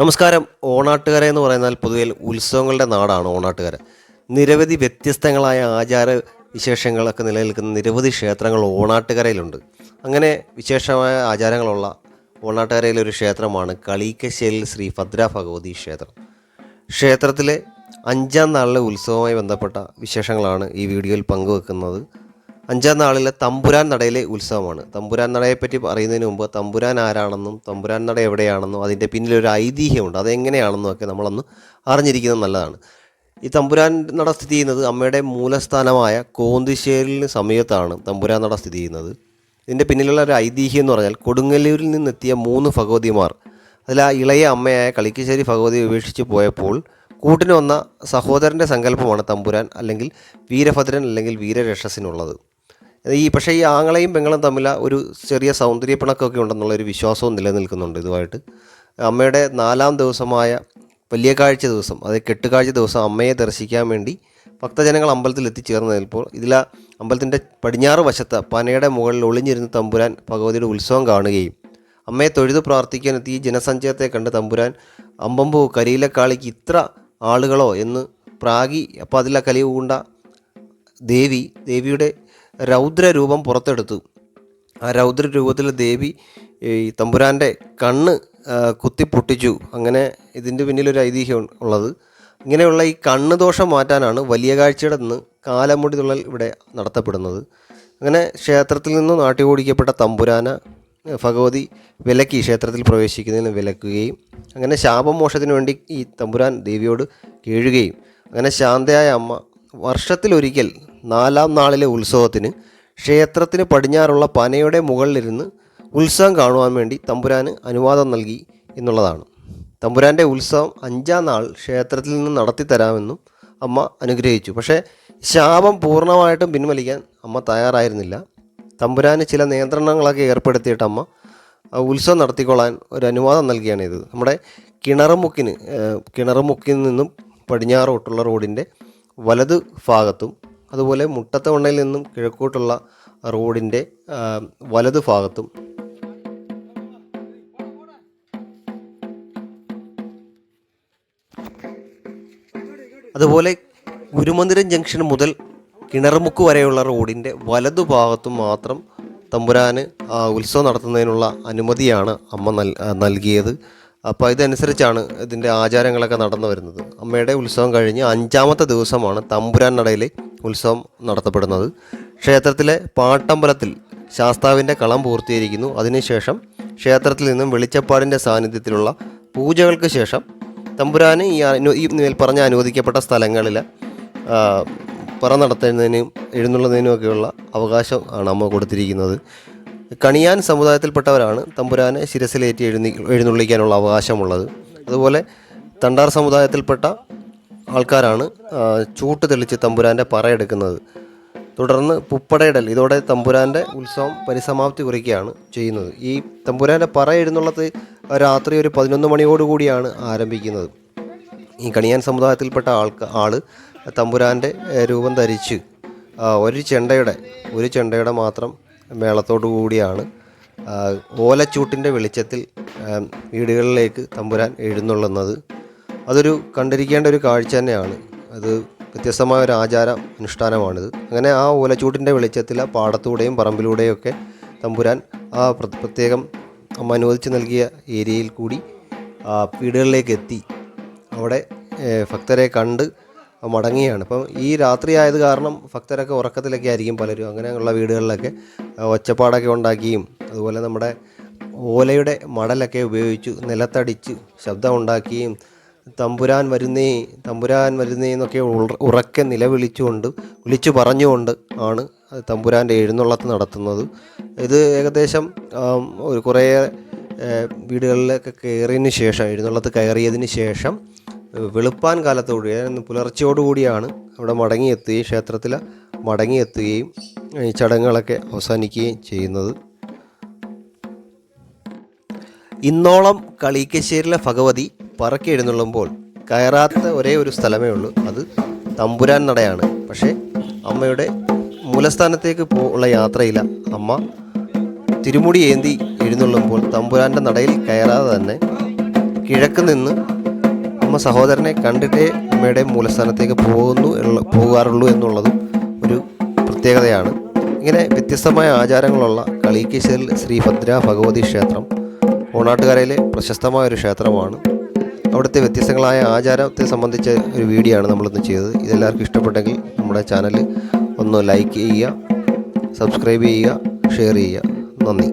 നമസ്കാരം. ഓണാട്ടുകര എന്ന് പറയുന്നാൽ പൊതുവെ ഉത്സവങ്ങളുടെ നാടാണ് ഓണാട്ടുകര. നിരവധി വ്യത്യസ്തങ്ങളായ ആചാര വിശേഷങ്ങളൊക്കെ നിലനിൽക്കുന്ന നിരവധി ക്ഷേത്രങ്ങൾ ഓണാട്ടുകരയിലുണ്ട്. അങ്ങനെ വിശേഷമായ ആചാരങ്ങളുള്ള ഓണാട്ടുകരയിലെ ഒരു ക്ഷേത്രമാണ് കളീക്കശ്ശേരിൽ ശ്രീ ഭദ്ര ഭഗവതി ക്ഷേത്രം. ക്ഷേത്രത്തിലെ അഞ്ചാം നാളിലെ ഉത്സവവുമായി ബന്ധപ്പെട്ട വിശേഷങ്ങളാണ് ഈ വീഡിയോയിൽ പങ്കുവെക്കുന്നത്. അഞ്ചാം നാളിലെ തമ്പുരാൻ നടയിലെ ഉത്സവമാണ്. തമ്പുരാൻ നടയെപ്പറ്റി പറയുന്നതിന് മുമ്പ് തമ്പുരാൻ ആരാണെന്നും തമ്പുരാൻ നട എവിടെയാണെന്നും അതിന്റെ പിന്നിലൊരു ഐതിഹ്യമുണ്ട്. അതെങ്ങനെയാണെന്നും ഒക്കെ നമ്മളൊന്ന് അറിഞ്ഞിരിക്കുന്നത് നല്ലതാണ്. ഈ തമ്പുരാൻ നട സ്ഥിതി ചെയ്യുന്നത് അമ്മയുടെ മൂലസ്ഥാനമായ കോന്തിശ്ശേരിന് സമയത്താണ് തമ്പുരാൻ നട സ്ഥിതി ചെയ്യുന്നത്. ഇതിന്റെ പിന്നിലുള്ള ഒരു ഐതിഹ്യം എന്ന് പറഞ്ഞാൽ കൊടുങ്ങല്ലൂരിൽ നിന്നെത്തിയ മൂന്ന് ഭഗവതിമാർ അതിൽ ആ ഇളയ അമ്മയായ കളിക്കശ്ശേരി ഭഗവതി ഉപേക്ഷിച്ച് പോയപ്പോൾ കൂട്ടിന് വന്ന സഹോദരന്റെ സങ്കല്പമാണ് തമ്പുരാൻ അല്ലെങ്കിൽ വീരഭദ്രൻ അല്ലെങ്കിൽ വീരരക്ഷസിനുള്ളത്. ഈ പക്ഷേ ഈ ആങ്ങളെയും പെങ്ങളും തമ്മിൽ ഒരു ചെറിയ സൗന്ദര്യപ്പിണക്കമൊക്കെ ഉണ്ടെന്നുള്ള ഒരു വിശ്വാസവും നിലനിൽക്കുന്നുണ്ട് ഇതുമായിട്ട്. അമ്മയുടെ നാലാം ദിവസമായ വലിയ കാഴ്ച ദിവസം അതായത് കെട്ടുകാഴ്ച ദിവസം അമ്മയെ ദർശിക്കാൻ വേണ്ടി ഭക്തജനങ്ങൾ അമ്പലത്തിൽ എത്തിച്ചേർന്ന് നിൽപ്പോൾ ഇതിൽ അമ്പലത്തിന്റെ പടിഞ്ഞാറ് വശത്ത് പനയുടെ മുകളിൽ ഒളിഞ്ഞിരുന്ന് തമ്പുരാൻ ഭഗവതിയുടെ ഉത്സവം കാണുകയും അമ്മയെ തൊഴുതു പ്രാർത്ഥിക്കാനെത്തി ജനസഞ്ചയത്തെ കണ്ട് തമ്പുരാൻ അമ്പമ്പൂ കരിയിലക്കാളിക്ക് ഇത്ര ആളുകളോ എന്ന് പ്രാഗി അപ്പോൾ അതിലെ കലി ദേവി ദേവിയുടെ രൗദ്രരൂപം പുറത്തെടുത്തു. ആ രൗദ്ര രൂപത്തിൽ ദേവി ഈ തമ്പുരാന്റെ കണ്ണ് കുത്തി പൊട്ടിച്ചു. അങ്ങനെ ഇതിന്റെ പിന്നിലൊരു ഐതിഹ്യം ഉള്ളത്. ഇങ്ങനെയുള്ള ഈ കണ്ണ് ദോഷം മാറ്റാനാണ് വലിയ കാഴ്ചയുടെ നിന്ന് കാലമുടി തുള്ളൽ ഇവിടെ നടത്തപ്പെടുന്നത്. അങ്ങനെ ക്ഷേത്രത്തിൽ നിന്ന് നാട്ടി ഓടിക്കപ്പെട്ട തമ്പുരാന ഭഗവതി വിലക്കി ക്ഷേത്രത്തിൽ പ്രവേശിക്കുന്നതിന് വിലക്കുകയും അങ്ങനെ ശാപമോക്ഷത്തിന് വേണ്ടി ഈ തമ്പുരാൻ ദേവിയോട് കീഴുകയും അങ്ങനെ ശാന്തയായ അമ്മ വർഷത്തിലൊരിക്കൽ നാലാം നാളിലെ ഉത്സവത്തിന് ക്ഷേത്രത്തിന് പടിഞ്ഞാറുള്ള പനയുടെ മുകളിലിരുന്ന് ഉത്സവം കാണുവാൻ വേണ്ടി തമ്പുരാന് അനുവാദം നൽകി എന്നുള്ളതാണ്. തമ്പുരാന്റെ ഉത്സവം അഞ്ചാം നാൾ ക്ഷേത്രത്തിൽ നിന്ന് നടത്തി തരാമെന്നും അമ്മ അനുഗ്രഹിച്ചു. പക്ഷേ ശാപം പൂർണമായിട്ടും പിൻവലിക്കാൻ അമ്മ തയ്യാറായിരുന്നില്ല. തമ്പുരാന് ചില നിയന്ത്രണങ്ങളൊക്കെ ഏർപ്പെടുത്തിയിട്ട് അമ്മ ഉത്സവം നടത്തിക്കൊള്ളാൻ ഒരു അനുവാദം നൽകിയാണ് ഇത്. നമ്മുടെ കിണറുമുക്കിന് കിണറുമുക്കിൽ നിന്നും പടിഞ്ഞാറോട്ടുള്ള റോഡിന്റെ വലത് ഭാഗത്തും അതുപോലെ മുട്ടത്തവണ്ണയിൽ നിന്നും കിഴക്കോട്ടുള്ള റോഡിന്റെ വലത് ഭാഗത്തും. അതുപോലെ ഗുരുമന്ദിരം ജംഗ്ഷൻ മുതൽ കിണറുമുക്ക് വരെയുള്ള റോഡിന്റെ വലതു ഭാഗത്തും മാത്രം തമ്പുരാന് ഉത്സവം നടത്തുന്നതിനുള്ള അനുമതിയാണ് അമ്മ നൽ നൽകിയത്. അപ്പോൾ ഇതനുസരിച്ചാണ് ഇതിന്റെ ആചാരങ്ങളൊക്കെ നടന്നു വരുന്നത്. അമ്മയുടെ ഉത്സവം കഴിഞ്ഞ് അഞ്ചാമത്തെ ദിവസമാണ് തമ്പുരാൻ നടയിൽ ഉത്സവം നടത്തപ്പെടുന്നത്. ക്ഷേത്രത്തിലെ പാട്ടമ്പലത്തിൽ ശാസ്താവിന്റെ കളം പൂർത്തീകരിക്കുന്നു. അതിനുശേഷം ക്ഷേത്രത്തിൽ നിന്നും വെളിച്ചപ്പാടിന്റെ സാന്നിധ്യത്തിലുള്ള പൂജകൾക്ക് ശേഷം തമ്പുരാന് ഈ ഈ മേൽ പറഞ്ഞ അനുവദിക്കപ്പെട്ട സ്ഥലങ്ങളിൽ പറ നടത്തുന്നതിനും എഴുന്നള്ളുന്നതിനും ഒക്കെയുള്ള അവകാശം ആണ് അമ്മ കൊടുത്തിരിക്കുന്നത്. കണിയാൻ സമുദായത്തിൽപ്പെട്ടവരാണ് തമ്പുരാനെ ശിരസിലേറ്റി എഴുന്നി എഴുന്നള്ളിക്കാനുള്ള അവകാശമുള്ളത്. അതുപോലെ തണ്ടാർ സമുദായത്തിൽപ്പെട്ട ആൾക്കാരാണ് ചൂട്ട് തെളിച്ച് തമ്പുരാന്റെ പറയെടുക്കുന്നത് തുടർന്ന് പുപ്പടയിടൽ ഇതോടെ തമ്പുരാന്റെ ഉത്സവം പരിസമാപ്തി കുറിക്കുകയാണ് ചെയ്യുന്നത്. ഈ തമ്പുരാന്റെ പറ എഴുന്നള്ളത്ത് രാത്രി ഒരു പതിനൊന്ന് മണിയോടുകൂടിയാണ് ആരംഭിക്കുന്നത്. ഈ കണിയാൻ സമുദായത്തിൽപ്പെട്ട ആൾക്ക് ആൾ തമ്പുരാന്റെ രൂപം ധരിച്ച് ഒരു ചെണ്ടയുടെ ഒരു ചെണ്ടയുടെ മാത്രം മേളത്തോടു കൂടിയാണ് ഓലച്ചൂട്ടിന്റെ വെളിച്ചത്തിൽ വീടുകളിലേക്ക് തമ്പുരാൻ എഴുന്നള്ളുന്നത്. അതൊരു കണ്ടിരിക്കേണ്ട ഒരു കാഴ്ച തന്നെയാണ്. അത് വ്യത്യസ്തമായ ഒരു ആചാര അനുഷ്ഠാനമാണിത്. അങ്ങനെ ആ ഓലച്ചൂട്ടിന്റെ വെളിച്ചത്തിൽ ആ പാടത്തൂടെയും പറമ്പിലൂടെയും ഒക്കെ തമ്പുരാൻ ആ പ്ര- പ്രത്യേകം അമ്മ അനുവദിച്ച് നൽകിയ ഏരിയയിൽ കൂടി വീടുകളിലേക്ക് എത്തി. അവിടെ ഭക്തരെ കണ്ട് മടങ്ങിയാണ്. അപ്പം ഈ രാത്രി ആയത് കാരണം ഭക്തരൊക്കെ ഉറക്കത്തിലൊക്കെ ആയിരിക്കും പലരും. അങ്ങനെയുള്ള വീടുകളിലൊക്കെ ഒച്ചപ്പാടൊക്കെ ഉണ്ടാക്കിയും അതുപോലെ നമ്മുടെ ഓലയുടെ മടലൊക്കെ ഉപയോഗിച്ചു നിലത്തടിച്ച് ശബ്ദം ഉണ്ടാക്കിയും തമ്പുരാൻ വരുന്നേ തമ്പുരാൻ വരുന്നേ എന്നൊക്കെ ഉറ- ഉറക്കെ നിലവിളിച്ചുകൊണ്ട് വിളിച്ചു പറഞ്ഞുകൊണ്ട് ആണ് തമ്പുരാന്റെ എഴുന്നള്ളത്ത് നടത്തുന്നത്. ഇത് ഏകദേശം ഒരു കുറേ വീടുകളിലൊക്കെ കയറിയതിന് ശേഷം എഴുന്നള്ളത്ത് കയറിയതിന് ശേഷം വെളുപ്പാൻ കാലത്തോടു പുലർച്ചയോടുകൂടിയാണ് അവിടെ മടങ്ങിയെത്തുകയും ക്ഷേത്രത്തിൽ മടങ്ങിയെത്തുകയും ഈ ചടങ്ങുകളൊക്കെ അവസാനിക്കുകയും ചെയ്യുന്നത്. ഇന്നോളം കളീക്കശ്ശേരിയിലെ ഭഗവതി പറക്കി എഴുന്നള്ളുമ്പോൾ കയറാത്ത ഒരേ ഒരു സ്ഥലമേ ഉള്ളൂ. അത് തമ്പുരാൻ നടയാണ്. പക്ഷേ അമ്മയുടെ മൂലസ്ഥാനത്തേക്ക് ഉള്ള യാത്രയിൽ അമ്മ തിരുമുടി ഏന്തി എഴുന്നള്ളുമ്പോൾ തമ്പുരാന്റെ നടയിൽ കയറാതെ തന്നെ കിഴക്ക് നിന്ന് അമ്മ സഹോദരനെ കണ്ടിട്ടേ അമ്മയുടെ മൂലസ്ഥാനത്തേക്ക് പോകുന്നു പോകാറുള്ളൂ എന്നുള്ളതും ഒരു പ്രത്യേകതയാണ്. ഇങ്ങനെ വ്യത്യസ്തമായ ആചാരങ്ങളുള്ള കളീക്കേശ്വരിൽ ശ്രീ ഭദ്ര ഭഗവതി ക്ഷേത്രം ഓണാട്ടുകരയിലെ പ്രശസ്തമായ ഒരു ക്ഷേത്രമാണ്. അവിടുത്തെ വ്യത്യസ്തങ്ങളായ ആചാരത്തെ സംബന്ധിച്ച ഒരു വീഡിയോ ആണ് നമ്മളിന്ന് ചെയ്തത്. ഇതെല്ലാവർക്കും ഇഷ്ടപ്പെട്ടെങ്കിൽ നമ്മുടെ ചാനൽ ഒന്ന് ലൈക്ക് ചെയ്യുക സബ്സ്ക്രൈബ് ചെയ്യുക ഷെയർ ചെയ്യുക. നന്ദി.